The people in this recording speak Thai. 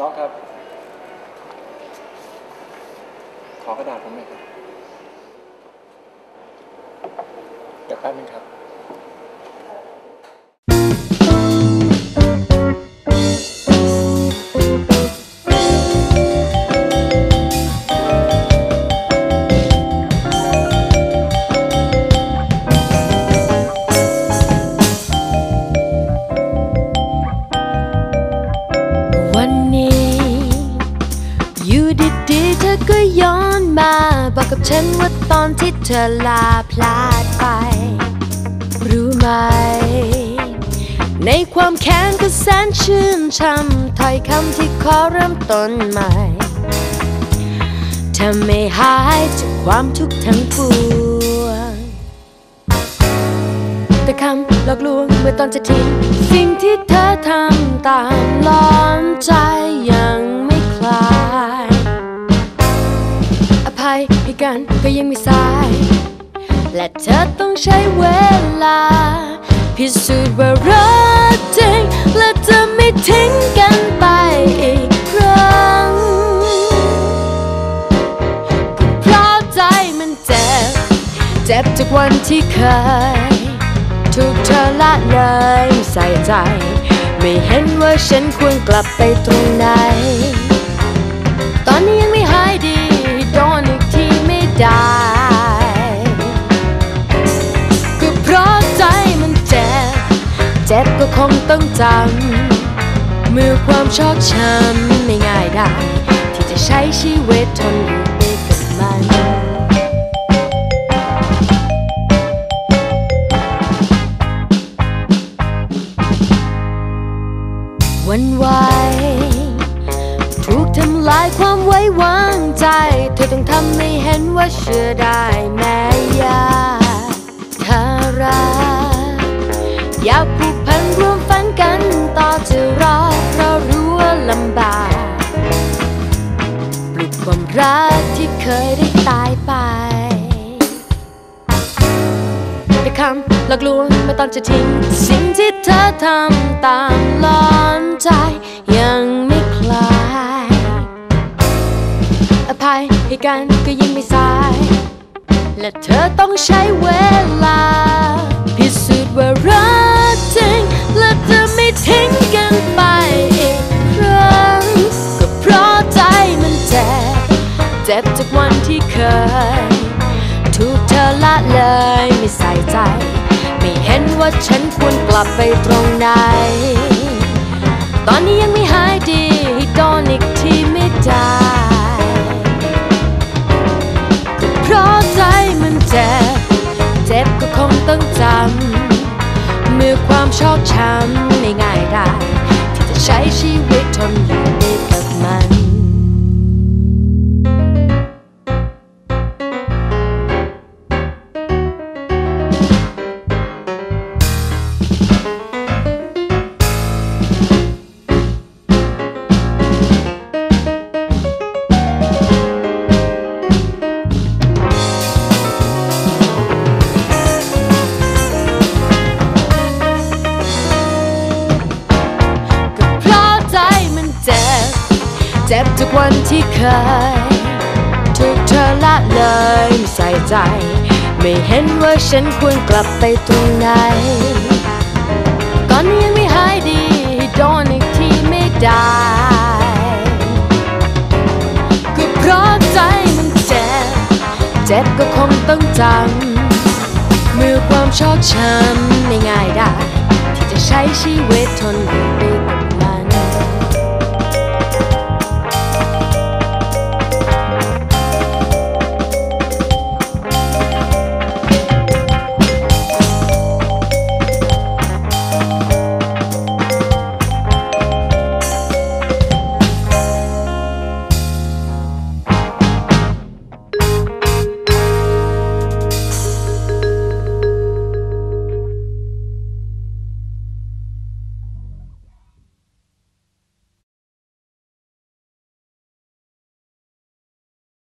น้องครับ ขอกระดาษผมหน่อยครับเดี๋ยวแป๊บนึงครับ มา บอกกับฉันว่าตอนที่เธอลาพลาดไป รู้ไหม ในความแค้นก็แสนชื่นช่ำถ้อยคำที่ขอเริ่มต้นใหม่เธอไม่หายจากความทุกข์ทั้งปวงแต่คำหลอกลวงเมื่อตอนจะทิ้งสิ่งที่เธอทำตามล้อนใจยัง กันก็ยังไม่สาย และเธอต้องใช้เวลา พิสูจน์ว่ารักจริง และจะไม่ทิ้งกันไปอีกครั้งเพราะใจมันเจ็บ เจ็บจากวันที่เคย ถูกเธอละเลยใส่ใจ ไม่เห็นว่าฉันควรกลับไปตรงไหน งต้องจำเมื่อความชอกช้ำไม่ง่ายได้ ที่จะใช้ชีวิตทนอยู่ไปกับมันวันไหวถูกทำลายความไว้วางใจ เธอต้องทำให้เห็นว่าเชื่อได้แม้ยากถ้ารักอยาก รักที่เคยได้ตายไปแต่คำหลอกลวงเมื่อตอนจะทิ้ง สิ่งที่เธอทำตามหลอนใจ ยังไม่คลาย อภัยให้กันก็ยังไม่สาย และเธอต้องใช้เวลา พิสูจน์ว่ารักจริงและจะไม่ทิ้ง จ็บจากวันที่เคย ถูกเธอละเลยไม่ใส่ใจ ไม่เห็นว่าฉันควรกลับไปตรงไหน ตอนนี้ยังไม่หายดีให้โดนอีกทีไม่ได้ก็เพราะใจมันเจ็บ เจ็บก็คงต้องจำเมื่อความชอกช้ำไม่ง่ายได้ ที่จะใช้ชีวิตทน เจ็บจากวันที่เคยถูกเธอละเลยไม่ใส่ใจ ไม่เห็นว่าฉันควรกลับไปตรงไหน ตอนนี้ยังไม่หายดีโดนอีกทีไม่ได้ก็เพราะใจมันเจ็บ เจ็บก็คงต้องจำเมื่อความชอกช้ำไม่ง่ายได้ที่จะใช้ชีวิตทนอยู่